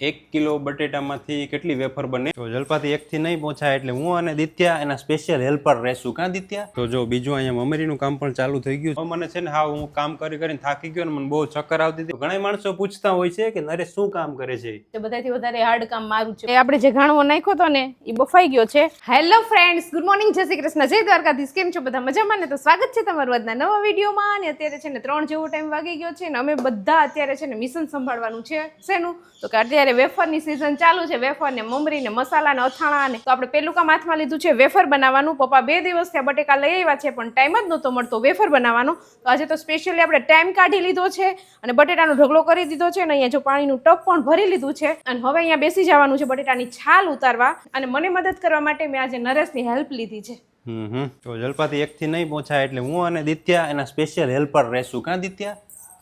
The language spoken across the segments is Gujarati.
એક કિલો બટેટામાંથી કેટલી વેફર બને? તો જલપાથી એકથી નહીં પહોંચાય એટલે હું અને દિત્યા એના સ્પેશિયલ હેલ્પર રહેશું. કાં દિત્યા? તો જો બીજું અહીંયા મમરીનું કામ પણ ચાલુ થઈ ગયું મને છે ને હા હું કામ કરી કરીને થાકી ગયો ને મને બહુ ચક્કર આવતી હતી. ઘણા માણસો પૂછતા હોય છે કે નરેશ શું કામ કરે છે? બધાથી વધારે હાર્ડ કામ મારું છે. આપણે જે ઘાણવો નાખ્યો હતો ને, એ બફાઈ ગયો છે. હેલો ફ્રેન્ડ્સ ગુડ મોર્નિંગ જય શ્રી કૃષ્ણ. જય દ્વારકાધીશ. કેમ છો બધા મજામાં ને? તો સ્વાગત છે તમારું આજના નવા વિડીયોમાં અને અત્યારે છે ને ત્રણ જેવો ટાઈમ વાગી ગયો છે ને અમે બધા અત્યારે છે ને મિશન સંભાળવાનું છે શેનું? તો કે અત્યારે વેફરની સિઝન ચાલુ છે, વેફરને, મમરીને, મસાલાને, અથાણાને. તો આપણે પેલું કામ હાથમાં લીધું છે વેફર બનાવવાનું. પપ્પા બે દિવસ થયા બટેકા લઈ આવ્યા છે, પણ ટાઈમ જ નહોતો મળતો વેફર બનાવવાનો. તો આજે તો સ્પેશિયલી આપણે ટાઈમ કાઢી લીધો છે અને બટેટાનો ઢગલો કરી દીધો છે અને અહીંયા જો પાણીનું ટપ પણ ભરી લીધું છે. અને હવે અહીંયા બેસી જવાનું છે બટેટાની છાલ ઉતારવા અને મને મદદ કરવા માટે મેં આજે નરેશની હેલ્પ લીધી છે. હમ તો જલપાથી એકથી નહીં પહોંચાય એટલે હું અને દિત્યા એના સ્પેશિયલ હેલ્પર રહેશું. કાં દિત્યા?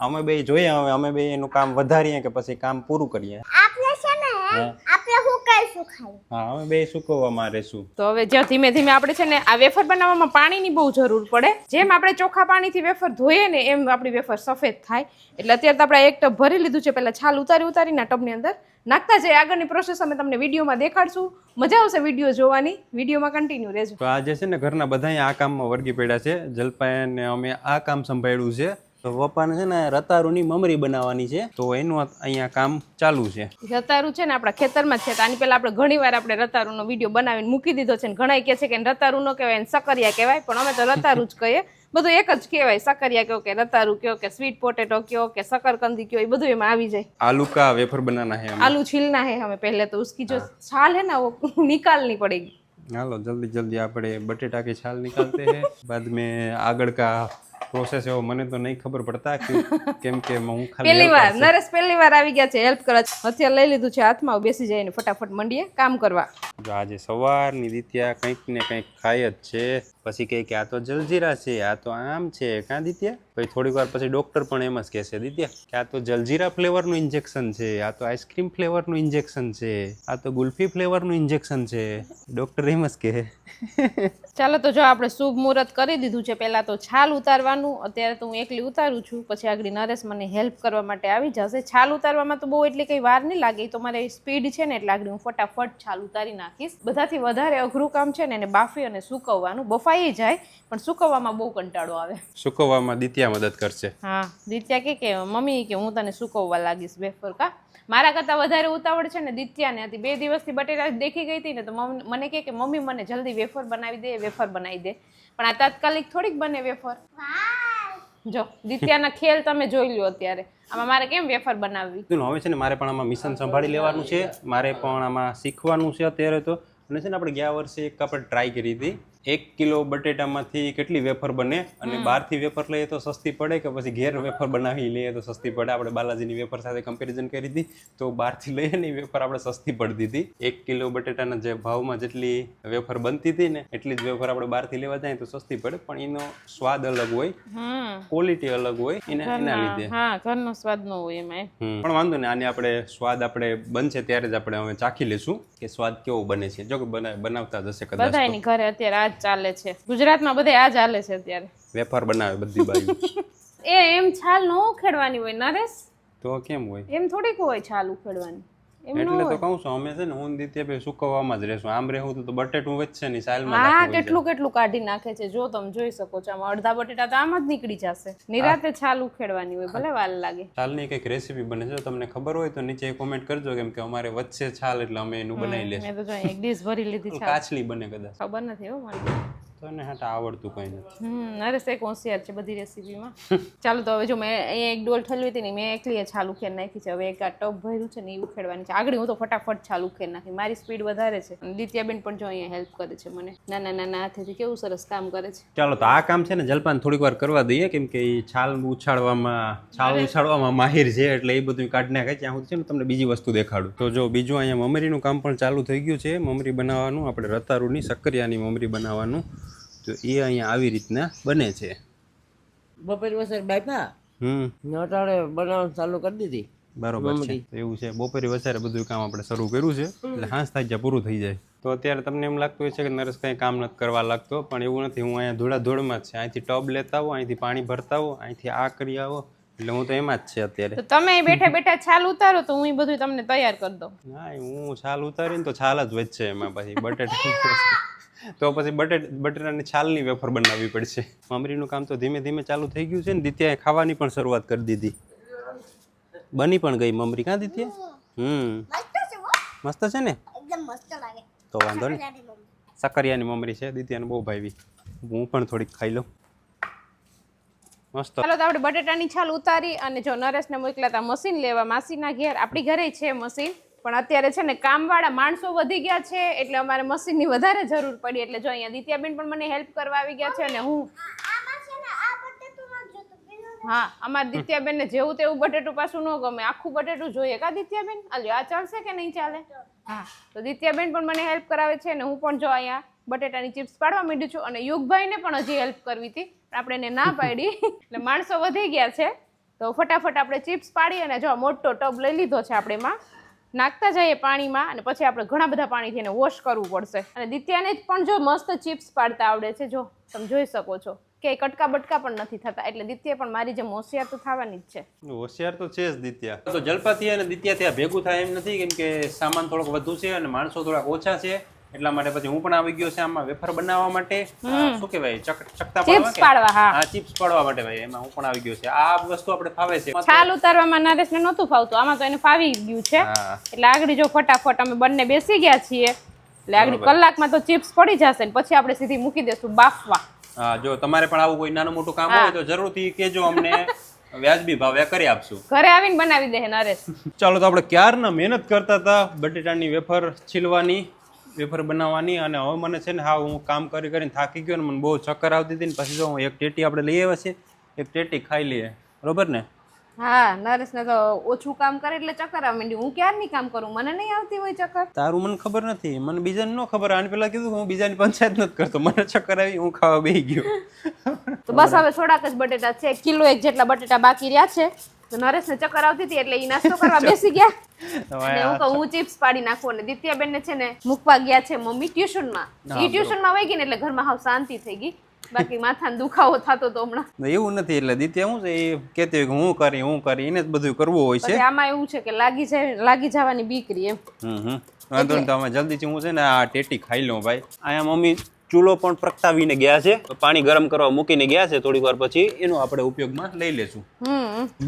અમે બે જોઈએ હવે, અમે બે એનું કામ વધારીએ કે પછી કામ પૂરું કરીએ? આપણે છે ને આપણે શું કહીશું ખાલી. હા અમે બે સુકવવામાં રહેશું. તો હવે જ્યાં ધીમે ધીમે આપણે છે ને આ વેફર બનાવવામાં પાણીની બહુ જરૂર પડે. જેમ આપણે ચોખ્ખા પાણીથી વેફર ધોઈએ ને એમ આપણી વેફર સફેદ થાય. એટલે અત્યારે તો આપણે એક ટબ ભરી લીધું છે પહેલાં છાલ ઉતારી ઉતારીને આ ટબની અંદર નાખતા જઈએ. આગળની પ્રોસેસ અમે તમને વિડીયોમાં દેખાડશું. મજા આવશે વીડિયો જોવાની. વિડીયોમાં કન્ટિન્યુ રહેજો. તો આજે છે ને ઘરના બધા આ કામમાં વળગી પડ્યા છે. જલપાને અમે આ કામ સંભાળ્યું છે. તો પપ્પાને છે ને રતારુની મમરી બનાવવાની છે. તો એનું અહીંયા કામ ચાલુ છે. રતારુ છે ને આપણા ખેતરમાં છે. આની પહેલા આપણે ઘણી આપણે રતારુનો વીડિયો બનાવીને મૂકી દીધો છે ને ઘણા કે છે કે રતારુ કહેવાય ને સકરિયા કહેવાય પણ અમે તો રતારુ જ કહીએ. બધું એક જ કહેવાય સકરિયા કયો કે રતારુ કયો કે સ્વીટ પોટેટો કયો કે શકરકંદી કયો એ બધું એમાં આવી જાય. આલુ કા વેફર બનાના હે આલુ છીલના હે હમે પહેલે તો ઉસકી જો છાલ હે ના વો નિકાલની પડેગી હાલો જલ્દી જલ્દી આપણે બટેટા કે છાલ નિકાલતે હે. બાદ મે આગળ કા પ્રોસેસ એવો મને તો નહીં ખબર પડતા કે- કેમ કે હું ખાલી પહેલી વાર નરેશ પહેલી વાર આવી ગયા છે હેલ્પ કરવા. હથિયાર લઈ લીધું છે હાથમાં બેસી જઈને ફટાફટ મંડીએ કામ કરવા. જો આજે સવારની દિત્યા કંઈક ને કંઈક ખાય જ છે. પછી કહે કે આ તો જલજીરા છે, આ તો આમ છે. કાં દિત્યા? પછી થોડીક વાર પછી ડૉક્ટર પણ એમ જ કહેશે દિત્યા, કે આ તો જલજીરા ફ્લેવરનું ઇન્જેક્શન છે, આ તો આઈસ્ક્રીમ ફ્લેવરનું ઇન્જેક્શન છે, આ તો ગુલ્ફી ફ્લેવરનું ઇન્જેક્શન છે. ડોક્ટર એમ જ કહે. ચાલો તો જો આપણે શુભ મુહૂર્ત કરી દીધું છે, પહેલાં તો છાલ ઉતારવાનું, અત્યારે તો હું એકલી ઉતારું છું, પછી આગળ નરેશ મને હેલ્પ કરવા માટે આવી જશે. છાલ ઉતારવામાં તો બહુ એટલી કંઈ વાર નહીં લાગે તો મારે સ્પીડ છે ને, એટલે આગળ હું ફટાફટ છાલ ઉતારી નાખીશ. બધાથી વધારે અઘરું કામ છે ને એને બાફી અને સુકવવાનું. બફાઈ જાય પણ સુકવવામાં બહુ કંટાળો આવે. સુકવવામાં દિત્યા મદદ કરશે. હા દિત્યા કે કે મમ્મી કે હું તને સુકવવા લાગીશ વેફર કા મારા કરતાં વધારે ઉતાવળ છે ને દિત્યાને. હતી બે દિવસથી બટેટા દેખી ગઈ હતી ને તો મમ્મી મને કહે કે મમ્મી મને જલ્દી વેફર બનાવી દે વેફર બનાવી દે. પણ આ તાત્કાલિક થોડીક બને વેફર. જો, દિત્યાના ખેલ તમે જોઈ લ્યો અત્યારે. આમાં મારે કેમ વેફર બનાવવી? તું હવે છે ને મારે પણ આમાં મિશન સંભાળી લેવાનું છે. મારે પણ આમાં શીખવાનું છે અત્યારે તો. અને છે ને આપણે ગયા વર્ષે એક આપણે ટ્રાય કરી હતી. એક કિલો બટેટામાંથી કેટલી વેફર બને? અને બહારથી વેફર લઈએ તો સસ્તી પડે કે પછી ઘેર વેફર બનાવી લઈએ તો સસ્તી પડે? આપણે બાલાજીની વેફર સાથે કમ્પેરિઝન કરી હતી તો બહારથી લઈએ ને વેફર આપણે સસ્તી પડતી હતી એક કિલો બટેટાના જે ભાવમાં જેટલી વેફર બનતી હતી ને એટલી જ વેફર આપણે બહારથી લેવા જાય તો સસ્તી પડે પણ એનો સ્વાદ અલગ હોય ક્વોલિટી અલગ હોય એના એના લીધે. ઘરનો સ્વાદ નો હોય એમાં પણ વાંધો નહીં આને આપણે સ્વાદ આપણે બનશે ત્યારે જ આપણે હવે ચાખી લેશું કે સ્વાદ કેવો બને છે. જો કે બનાવતા જ હશે કદાચ. ઘરે અત્યારે જ ચાલે છે. ગુજરાતમાં બધે આ ચાલે છે અત્યારે. વેફર બનાવે બધી બાજુ. એ એમ છાલ ન ઉખેડવાની હોય નરેશ? તો કેમ હોય? એમ થોડીક હોય છાલ ઉખેડવાની. એટલે તો કહું છું અમે છે ને હું દિત્ય ભાઈ સુકવવામાં જ રહેશું. આમ રહેવું તો- તો બટેટું વચ્ચે ની સાઈલમાં હા કેટલું કેટલું કાઢી નાખે છે જો તમે જોઈ શકો છો. આમાં અડધા બટેટા તો આમ જ નીકળી જશે. નિરાતે છાલ ઉખેડવાની હોય ભલે વાલ લાગે. છાલની કંઈક રેસીપી બને છે તમને ખબર હોય તો નીચે કોમેન્ટ કરજો કેમ કે અમારે વચ્ચે છાલ એટલે અમે એનું બનાવી લેશું મેં તો જો એક ડીશ ભરી લીધી છે કાચલી બને કદાચ. ખબર નથી હો મને તો હાટ આવડતું કઈ નથી. હમ નરેશ એક હોશિયાર છે બધી રેસીપીમાં. ચાલો તો હવે જો મેં અહીંયા એક ડોલ ઠલવી હતી ને મેં એકલી છાલ ઉખેર નાખી છે. હવે એક આ ટબ ભર્યું છે ને એ ઉખેડવાની છે. આગળ હું તો ફટાફટ છાલ ઉખેર નાખી. મારી સ્પીડ વધારે છે. અને દિત્યાબેન પણ જો અહીંયા હેલ્પ કરે છે મને. નાના નાના હાથેથી કેવું સરસ કામ કરે છે. ચાલો તો આ કામ છે ને જલપાન થોડીક વાર કરવા દઈએ કેમ કે એ છાલ ઉછાળવામાં છાલ ઉછાળવામાં માહિર છે એટલે એ બધું કાઢી નાખે. ત્યાં સુધી છે ને તમને બીજી વસ્તુ દેખાડું. તો જો બીજું અહીંયા મમરીનું કામ પણ ચાલુ થઈ ગયું છે. મમરી બનાવવાનું આપણે રતારુની સક્કરિયાની મમરી બનાવવાનું. તો એ અહીંયા આવી રીતના બને છે. બપોર વસર બાપા હમ. નટાળે બનાવવાનું ચાલુ કરી દીધી. બરોબર છે. એવું છે. બપોરે વસારે બધું કામ આપણે શરૂ કર્યું છે. એટલે હાંસ થાય પૂરું થઈ જાય. તો અત્યારે તમને એમ લાગતું હોય છે કે નરેશ કંઈ કામ નથી કરવા લાગતો પણ એવું નથી. હું અહીંયા ધોળા ધોળમાં જ છે. અહીંથી ટબ લેતા આવો અહીંથી પાણી ભરતા આવો અહીંથી આ કરી આવો. એટલે હું તો એમાં જ છે અત્યારે. તમે બેઠા બેઠા છાલ ઉતારો તો હું બધું તમને તૈયાર કરી દઉં. ના હું છાલ ઉતારીને તો છાલ જ વધશે એમાં પછી. બટેટા તો પછી બટેટ બટેટાની છાલની વેફર બનાવવી પડશે. મમરીનું કામ તો ધીમે ધીમે ચાલુ થઈ ગયું છે ને દિત્યાએ ખાવાની પણ શરૂઆત કરી દીધી. બની પણ ગઈ મમરી. કાં દિત્યા? હમ. મસ્ત છે હો. મસ્ત છે ને? એકદમ મસ્ત લાગે. તો વાંધો નહીં. તારી સકરિયાની મમરી છે. દિત્યાને બહુ ભાવી. હું પણ થોડીક ખાઈ લઉં. મસ્ત. ચાલો તો આપણે બટેટાની છાલ ઉતારી અને જો નરેશને મોકલ્યા હતા મશીન લેવા માસીના ઘેર. આપણી ઘરે છે મશીન પણ અત્યારે છે ને કામવાળા માણસો વધી ગયા છે એટલે અમારે મશીનની વધારે જરૂર પડી. એટલે જો અહીંયા દિત્યાબેન પણ મને હેલ્પ કરવા આવી ગયા છે અને હું હા અમારે દિત્યાબેન ને જેવું તેવું બટેટું પાછું ન ગમે. આખું બટેટું જોઈએ કા દિત્યાબેન? અલ્યો આ ચાલશે કે નહીં ચાલે? હા તો દિત્યાબેન પણ મને હેલ્પ કરાવે છે અને હું પણ જો અહીંયા બટેટાની ચિપ્સ પાડવા માંડી છું અને યુગભાઈને પણ હજી હેલ્પ કરવી હતી. પણ આપણે એને ના પાડી. એટલે માણસો વધી ગયા છે. તો ફટાફટ આપણે ચિપ્સ પાડી અને જો મોટો ટબ લઈ લીધો છે આપણે એમાં. નાખતા જઈએ પાણીમાં અને પછી આપણે ઘણા બધા પાણીથી એને વોશ કરવું પડશે. અને દિત્યાને જ પણ જો મસ્ત ચિપ્સ પાડતા આવડે છે જો તમે જોઈ શકો છો કે કટકા બટકા પણ નથી થતા એટલે દિત્યા પણ મારી જેમ હોશિયાર તો થવાની જ છે. હોશિયાર તો છે જ દિત્યા. તો જલપાથી અને દિત્યા ત્યાં ભેગું થાય એમ નથી કેમ કે સામાન થોડોક વધુ છે અને માણસો થોડાક ઓછા છે. એટલા માટે પછી હું પણ આવી ગયો છે આમાં વેફર બનાવવા માટે. શું કહેવાય? ચક ચકતા ચિપ્સ પાડવા હા. હા ચિપ્સ પાડવા માટે ભાઈ એમાં હું પણ આવી ગયો છે. આ વસ્તુ આપણે ફાવે છે. છાલ ઉતારવામાં નરેશને નહોતું ફાવતું. આમાં તો એને ફાવી ગયું છે. એટલે આગળ જો ફટાફટ અમે બંને બેસી ગયા છીએ એટલે આગળ કલાકમાં તો ચિપ્સ પડી જશે ને પછી આપણે સીધી મૂકી દેશું બાફવા. હા જો તમારે પણ આવું કોઈ નાનું મોટું કામ હોય તો જરૂરથી કહેજો અમને. વ્યાજબી ભાવે કરી આપશું. ઘરે આવીને બનાવી દે નરેશ. ચાલો તો આપણે ક્યારના મહેનત કરતા હતા બટેટાની વેફર છીલવાની. વેફર બનાવવાની અને હવે મને છે ને હા હું કામ કરી કરીને થાકી ગયો ને મને બહુ ચક્કર આવતી હતી ને પછી જો હું એક ટેટી આપણે લઈ આવ્યા છીએ એક ટેટી ખાઈ લઈએ. બરોબર ને? હા નરેશને તો ઓછું કામ કરે એટલે ચક્કર આવે. માંડી હું ક્યારની કામ કરું? મને નહીં આવતી હોય ચક્કર. તારું મને ખબર નથી. મને બીજાને ન ખબર. આને પેલા કીધું હું બીજાની પંચાયત નથી કરતો. મને ચક્કર આવી હું ખાવા બેસી ગયો. તો બસ હવે થોડાક જ બટેટા છે. કિલો એક જેટલા બટેટા બાકી રહ્યા છે. તો નરેશને ચક્કર આવતી હતી એટલે એ નાસ્તો કરવા બેસી ગયા. અને હું કહું હું ચિપ્સ પાડી નાખું અને દિત્યાબેન ને છે ને મૂકવા ગયા છે મમ્મી ટ્યુશનમાં. એ ટ્યુશનમાં વહી ગઈ ને એટલે ઘરમાં હાવ શાંતિ થઈ ગઈ. બાકી માથાનો દુખાવો થતો તો હમણાં. એવું નથી એટલે દિત્યા હું છે એ કહેતી હોય કે હું કરી હું કરી એને જ બધું કરવું હોય છે. આમાં એવું છે કે લાગી જાય લાગી જવાની બીકરી એમ. હમ હમ. વાંધો નહીં તમે જલ્દીથી હું છે ને આ ટેટી ખાઈ લઉં ભાઈ. અહીંયા મમ્મી ચૂલો પણ પ્રગટાવીને ગયા છે. પાણી ગરમ કરવા મૂકીને ગયા છે થોડીક વાર પછી. એનો આપણે ઉપયોગમાં લઈ લેશું.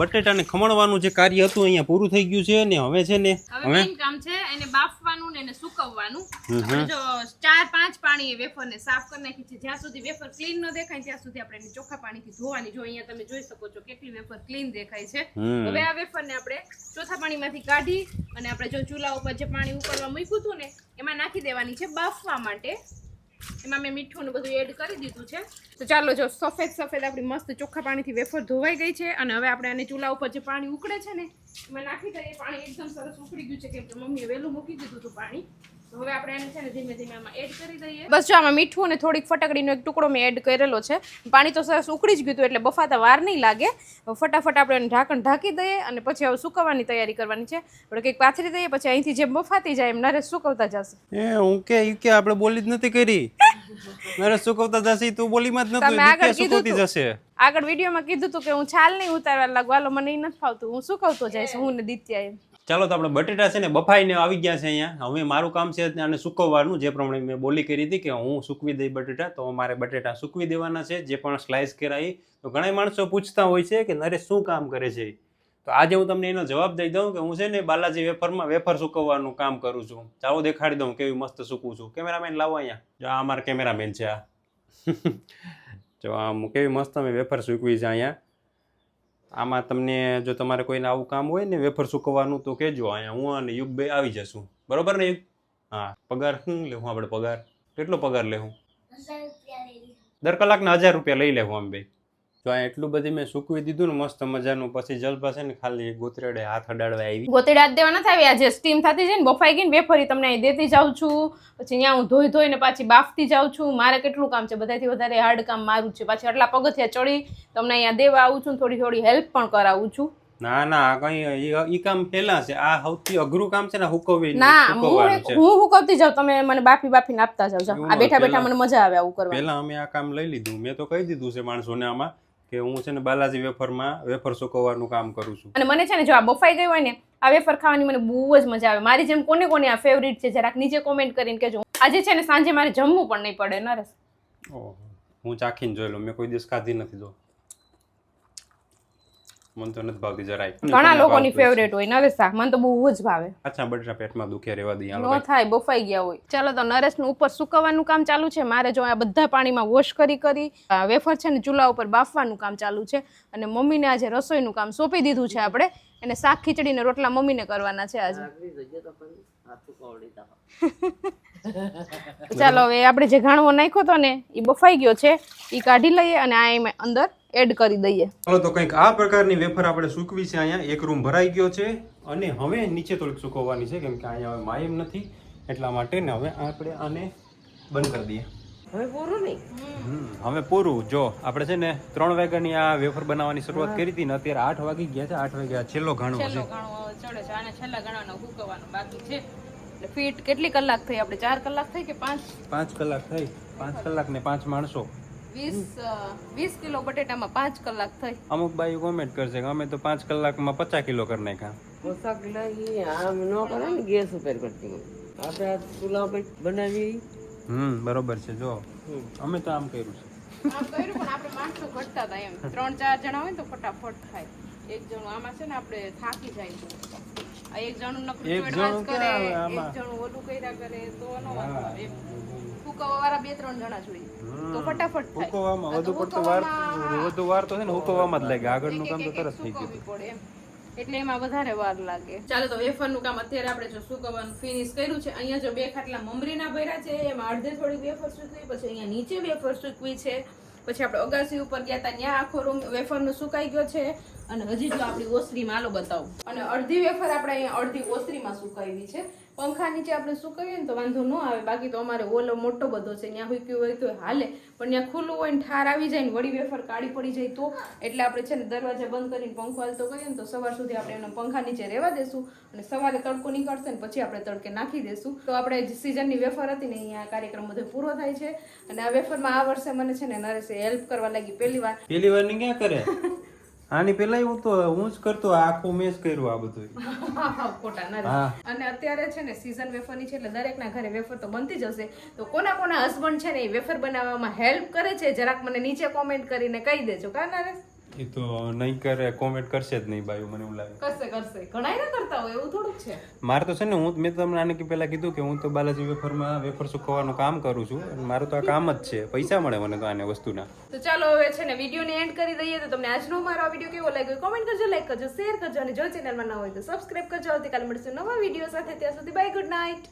બટેટાને ખમણવાનું જે કાર્ય હતું અહીંયા પૂરું થઈ ગયું છે ને હવે છે ને હવે કામ છે એને બાફવાનું ને એને સુકવવાનું. જો ચાર પાંચ પાણી વેફરને સાફ કરી નાખી છે. જ્યાં સુધી વેફર ક્લીન ન દેખાય ત્યાં સુધી આપણે એને ચોખ્ખા પાણીથી ધોવાની. જો અહીંયા તમે જોઈ શકો છો કેટલી વેફર ક્લીન દેખાય છે. હવે આ વેફરને આપણે ચોથા પાણીમાંથી કાઢી અને આપણે જો ચૂલા ઉપર જે પાણી ઉકળવા મૂક્યું હતું ને એમાં નાખી દેવાની છે બાફવા માટે. એમાં મેં મીઠું ને બધું એડ કરી દીધું છે. તો ચાલો જો, સફેદ સફેદ આપણી મસ્ત ચોખ્ખા પાણીથી વેફર ધોવાઈ ગઈ છે અને હવે આપણે આને ચૂલા ઉપર જે પાણી ઉકળે છે ને, એમાં નાખી દઈએ. પાણી એકદમ સરસ ઉકળી ગયું છે કેમ કે મમ્મીએ વહેલું મૂકી દીધું હતું પાણી. હવે આપણે એને છે ને ધીમે ધીમે આમાં એડ કરી દઈએ. બસ જો આમાં મીઠું અને થોડીક ફટાકડીનો એક ટુકડો મેં એડ કરેલો છે. પાણી તો સરસ ઉકળી જ ગયું હતું એટલે બફાતા વાર નહીં લાગે. ફટાફટ આપણે એને ઢાંકણ ઢાંકી દઈએ અને પછી હવે સુકવવાની તૈયારી કરવાની છે. આપણે કંઈક પાથરી દઈએ પછી અહીંથી જે બફાતી જાય એમ નરેશ સુકવતા જશે. એ હું કે ઈ કે આપણે બોલી જ નથી કરી. નરેશ સુકવતા જશે તું બોલીમાં જ તમે નતું આગળ કીધું સુકવતી તું. જશે. આગળ વિડીયોમાં કીધું હતું કે હું છાલ નહીં ઉતારવા લાગુ. હાલો મને ઈ નથી ફાવતું. હું સુકવતો જઈશ હું ને દિત્યા એમ. ચાલો તો આપણે બટેટા છે ને બફાઈને આવી ગયા છે અહીંયા. હવે મારું કામ છે આને સુકવવાનું. જે પ્રમાણે મેં બોલી કરી હતી કે હું સૂકવી દઈ બટેટા, તો મારે બટેટા સૂકવી દેવાના છે. જે પણ સ્લાઇસ કરાવી તો ઘણા માણસો પૂછતા હોય છે કે નરેશ શું કામ કરે છે? તો આજે હું તમને એનો જવાબ દઈ દઉં કે હું છે ને બાલાજી વેફરમાં, વેફર સૂકવવાનું કામ કરું છું. ચાલો દેખાડી દઉં કેવી મસ્ત સૂકવું છું. કેમેરામેન લાવો અહીંયા. આ અમારા કેમેરામેન છે આ. જો આમ કેવી મસ્ત અમે વેફર સૂકવી છે અહીંયા. આમાં તમને જો તમારે કોઈને આવું કામ હોય ને વેફર સૂકવવાનું તો કહેજો અહીંયા હું અને યુગભાઈ આવી જશું. બરોબર ને યુગ? હા. પગાર શું લેવું આપણે પગાર? કેટલો પગાર લેવું? દર કલાકના હજાર રૂપિયા લઈ લેવું આમ ભાઈ જો આ એટલું બધી મેં સૂકવી દીધું ને મસ્ત મજાનું પછી જલપા છે ને ખાલી ગોતરેડે હાથ અડાડવા આવી. હાથ દેવા નથી આવી આજે સ્ટીમ થતી જાય ને બફાઈ ગઈ ને વેફરી તમને અહીં દેતી જાઉં છું. પછી ત્યાં હું ધોઈ ધોઈને પાછી બાફતી જાઉં છું. મારે કેટલું કામ છે? બધાથી વધારે હાર્ડ કામ મારું છે. પાછી આટલા પગથિયા ચડી તમને અહીંયા દેવા આવું છું થોડી થોડી હેલ્પ પણ કરાવું છું. ના ના કઈ ઈ- કામ પેલા છે. આ સૌથી અઘરું કામ છે ને હુકવવી ના હું હુકવતી હું જાઉં. તમે મને બાફી બાફીને આપતા જાવ. આ બેઠા બેઠા મને મજા આવે આવું કરવા. પેલા અમે આ કામ લઈ લીધું. મેં તો કહી દીધું છે માણસોને આમાં. કે હું છે ને બાલાજી વેફરમાં વેફર સુકવવાનું કામ કરું છું. અને મને છે ને જો આ બફાઈ ગઈ હોય ને આ વેફર ખાવાની મને બહુ જ મજા આવે. મારી જેમ કોને કોને આ ફેવરિટ છે જરાક નીચે કોમેન્ટ કરીને કહેજો. આજે છે ને સાંજે મારે જમવું પણ નહીં પડે નરસ હું ચાખીને જોઈ લઉં. મેં કોઈ દિવસ ખાધી નથી જો. મને તો નથી ભાવતી જરાય. ઘણા લોકોની ફેવરેટ હોય નરેશ શાક મને તો બહુ જ ભાવે. અચ્છા બટેટા પેટમાં દુખે રહેવા દઈએ નો થાય બફાઈ ગયા હોય. ચાલો તો નરેશનું ઉપર સુકવવાનું કામ ચાલુ છે. મારે જો આ બધા પાણીમાં વોશ કરી કરી વેફર છે ને ચૂલા ઉપર બાફવાનું કામ ચાલુ છે. અને મમ્મીને આજે રસોઈનું કામ સોંપી દીધું છે આપણે. એને શાક ખીચડી ને રોટલા મમ્મીને કરવાના છે આજે. ચાલો હવે આપણે જે ઘાણવો નાખ્યો હતો ને એ બફાઈ ગયો છે. એ કાઢી લઈએ અને આ એમ અંદર એડ કરી દઈએ. ચાલો તો કંઈક આ પ્રકારની વેફર આપણે સૂકવી છે અહીંયા. એક રૂમ ભરાઈ ગયો છે અને હવે નીચે થોડીક સૂકવવાની છે કેમ કે અહીંયા હવે માયમ નથી. એટલા માટે ને હવે આપણે આને બંધ કરી દઈએ. હવે પૂરું નહીં? હવે પૂરું. જો આપણે છે ને ત્રણ વાગ્યાની આ વેફર બનાવવાની શરૂઆત કરી હતી ને અત્યારે આઠ વાગી ગયા છે. આઠ વાગ્યા છેલ્લો ઘાણો છે. ચડે છે. આને છેલ્લા ઘાણાનો હુકવવાનો બાકી છે. ફીટ કેટલી કલાક થઈ? આપણે ચાર કલાક થઈ કે પાંચ? પાંચ કલાક થઈ. પાંચ કલાક ને પાંચ માણસો. વીસ વીસ કિલો બટેટામાં પાંચ કલાક થઈ. અમુક બાઈ કોમેન્ટ કરશે કે અમે તો પાંચ કલાકમાં પચાસ કિલો કરી નાખ્યા. પોશાક લઈ આમ ન કરે ને ગેસ ઉપર કરતી આપણે આ ચૂલા પર બનાવી હમ બરોબર છે જો. અમે તો આમ કર્યું છે. આમ કર્યું પણ આપણે માણસો ઘટતા હતા એમ. ત્રણ ચાર જણા હોય તો ફટાફટ થાય. એક જણું આમાં છે ને આપણે થાકી જાય એક જણું નકરું જણું કરે એક જણું ઓલું કર્યા કરે તો નો વાંધો. આવે. વાળા બે ત્રણ જણા જોઈએ. તો ફટાફટ થાય. હુકવામાં વધુ પડતો વાર વધુ વાર તો છે ને હુકવામાં જ લાગે આગળનું કામ તો તરત થઈ ગયું. એટલે એમાં વધારે વાર લાગે. ચાલો તો વેફરનું કામ અત્યારે આપણે જો સુકવવાનું ફિનિશ કર્યું છે. અહીંયા જો બે ખાટલા મમરીના ભર્યા છે એમાં અડધે થોડી વેફર સૂકવી પછી અહીંયા નીચે વેફર સૂકવી છે. પછી આપણે અગાસી ઉપર ગયા હતા ત્યાં આખો રૂમ વેફરનું સુકાઈ ગયો છે. અને હજી જો આપણી ઓસરીમાં આલો બતાવું. અને અડધી વેફર આપણે અહીંયા અડધી ઓસરીમાં સુકાવી છે. પંખા નીચે આપણે સુકાવીએ ને તો વાંધો ન આવે. બાકી તો અમારે ઓલો મોટો બધો છે ત્યાં હુક્યું હોય તો હાલે. પણ ત્યાં ખુલ્લું હોય ને ઠાર આવી જાય ને વળી વેફર કાળી પડી જાય તો. એટલે આપણે છે ને દરવાજા બંધ કરીને પંખો હાલતો કરીએ ને તો સવાર સુધી આપણે એનો પંખા નીચે રહેવા દેશું અને સવારે તડકો નીકળશે ને પછી આપણે તડકે નાખી દેશું. તો આપણે જે સિઝનની વેફર હતી ને અહીંયા કાર્યક્રમ બધો પૂરો થાય છે. અને આ વેફરમાં આ વર્ષે મને છે ને નરેશે હેલ્પ કરવા લાગી પહેલી વાર. પહેલી વારની ક્યાં કરે? આની પેલા હું તો હું જ કરતો આખું મેં જ કર્યું આ બધું. ખોટા ના અને અત્યારે છે ને સીઝન વેફરની છે એટલે દરેકના ઘરે વેફર તો બનતી જ હશે. તો કોના કોના હસબન્ડ છે ને એ વેફર બનાવવામાં હેલ્પ કરે છે? જરાક મને નીચે કોમેન્ટ કરીને કહી દેજો. કા નરેશ એ તો નહીં કરે કોમેન્ટ કરશે જ નહીં બાયું મને એવું લાગે. કરશે કરશે. ઘણાય ના કરતા હોય એવું થોડુંક છે. મારે તો છે ને હું મેં તમને આને પહેલા કીધું કે હું તો બાલાજી વેફરમાં વેફર સુકવવાનું કામ કરું છું અને મારું તો આ કામ જ છે. પૈસા મળે મને તો આને વસ્તુના. તો ચાલો હવે છે ને વિડીયોને એન્ડ કરી દઈએ તો તમને આજનો મારો આ વીડિયો કેવો લાગ્યો? કોમેન્ટ કરજો લાઈક કરજો શેર કરજો અને જો ચેનલમાં ન હોય તો સબસ્ક્રાઈબ કરજો. આવતીકાલે મળશે નવા વીડિયો સાથે. ત્યાં સુધી બાય ગુડ નાઇટ